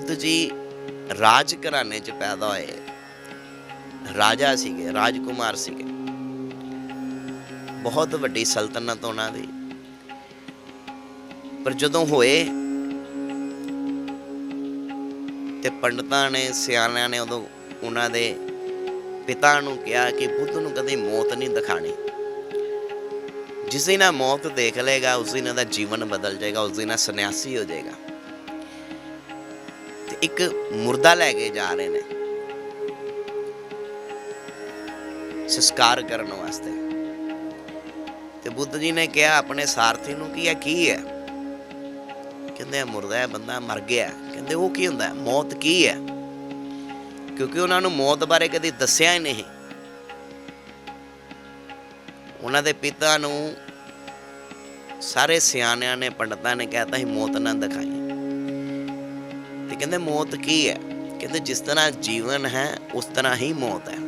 ਬੁੱਧ ਜੀ ਰਾਜ ਘਰਾਣੇ 'ਚ ਪੈਦਾ ਹੋਏ। ਰਾਜਾ ਸੀਗੇ, ਰਾਜਕੁਮਾਰ ਸੀਗੇ। ਬਹੁਤ ਵੱਡੀ ਸਲਤਨਤ ਉਹਨਾਂ ਦੀ। ਪਰ ਜਦੋਂ ਹੋਏ ਤੇ ਪੰਡਤਾਂ ਨੇ, ਸਿਆਣਿਆਂ ਨੇ ਉਦੋਂ ਉਹਨਾਂ ਦੇ ਪਿਤਾ ਨੂੰ ਕਿਹਾ ਕਿ ਬੁੱਧ ਨੂੰ ਕਦੇ ਮੌਤ ਨਹੀਂ ਦਿਖਾਣੀ। ਜਿਸ ਦਿਨ ਇਹ ਮੌਤ ਦੇਖ ਲੇਗਾ ਉਸ ਦਿਨ ਇਹਦਾ ਜੀਵਨ ਬਦਲ ਜਾਏਗਾ, ਉਸ ਦਿਨ ਇਹ ਸੰਨਿਆਸੀ ਹੋ ਜਾਏਗਾ। ਇੱਕ ਮੁਰਦਾ ਲੈ ਕੇ ਜਾ ਰਹੇ ਨੇ। ਸੰਸਕਾਰ ਕਰਨ ਵਾਸਤੇ। ਤੇ ਬੁੱਧ ਜੀ ਨੇ ਕਿਹਾ, ਆਪਣੇ ਸਾਰਥੀ ਨੂੰ ਕਿ ਇਹ ਕੀ ਹੈ? ਕਹਿੰਦੇ ਮੁਰਦਾ ਹੈ, ਬੰਦਾ ਮਰ ਗਿਆ ਕਹਿੰਦੇ, ਉਹ ਕੀ ਹੁੰਦਾ ਮੌਤ ਕੀ ਹੈ? ਕਿਉਂਕਿ ਉਹਨਾਂ ਨੂੰ ਮੌਤ ਬਾਰੇ ਕਦੀ ਦੱਸਿਆ ਹੀ ਨਹੀਂ। ਉਹਨਾਂ ਦੇ ਪਿਤਾ ਨੂੰ ਸਾਰੇ ਸਿਆਣਿਆਂ ਨੇ, ਪੰਡਤਾਂ ਨੇ ਕਹਿਤਾ ਸੀ, ਮੌਤ ਨਾ ਦਿਖਾਈ ਕਹਿੰਦੇ ਮੌਤ ਕੀ ਹੈ? ਕਹਿੰਦੇ ਜਿਸ ਤਰ੍ਹਾਂ ਜੀਵਨ ਹੈ, ਉਸ ਤਰ੍ਹਾਂ ਹੀ ਮੌਤ ਹੈ।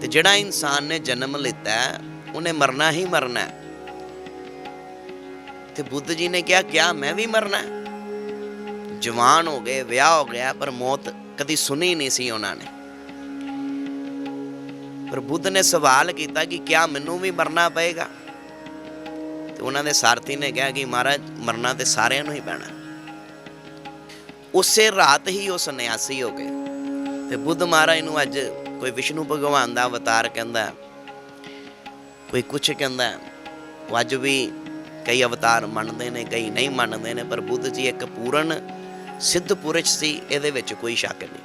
ਤੇ ਜਿਹੜਾ ਇਨਸਾਨ ਨੇ ਜਨਮ ਲਿੱਤਾ ਉਹਨੇ ਮਰਨਾ ਹੀ ਮਰਨਾ ਹੈ। ਤੇ ਬੁੱਧ ਜੀ ਨੇ ਕਿਹਾ, ਕਿਆ, ਮੈਂ ਵੀ ਮਰਨਾ ਜਵਾਨ ਹੋ ਗਏ, ਵਿਆਹ ਹੋ ਗਿਆ, ਪਰ ਮੌਤ ਕਦੀ ਸੁਣੀ ਨਹੀਂ ਸੀ ਉਹਨਾਂ ਨੇ। ਪਰ ਬੁੱਧ ਨੇ ਸਵਾਲ ਕੀਤਾ ਕਿ ਕਿਆ ਮੈਨੂੰ ਵੀ ਮਰਨਾ ਪਏਗਾ? ਤੇ ਉਹਨਾਂ ਦੇ ਸਾਰਥੀ ਨੇ ਕਿਹਾ ਕਿ ਮਹਾਰਾਜ, ਮਰਨਾ ਤੇ ਸਾਰਿਆਂ ਨੂੰ ਹੀ ਪੈਣਾ। ਉਸੇ ਰਾਤ ਹੀ ਉਹ ਸੰਨਿਆਸੀ ਹੋ ਗਏ। ਤੇ ਬੁੱਧ ਮਹਾਰਾਜ ਨੂੰ ਅੱਜ ਕੋਈ ਵਿਸ਼ਨੂੰ ਭਗਵਾਨ ਦਾ ਅਵਤਾਰ ਕਹਿੰਦਾ ਕੋਈ ਕੁਛ ਕਹਿੰਦਾ ਉਹ ਅੱਜ ਵੀ ਕਈ ਅਵਤਾਰ ਮੰਨਦੇ ਨੇ, ਕਈ ਨਹੀਂ ਮੰਨਦੇ ਨੇ, ਪਰ ਬੁੱਧ ਜੀ ਇੱਕ ਪੂਰਨ, ਸਿੱਧ ਪੁਰਸ਼ ਸੀ, ਇਹਦੇ ਵਿੱਚ ਕੋਈ ਸ਼ੱਕ ਨਹੀਂ।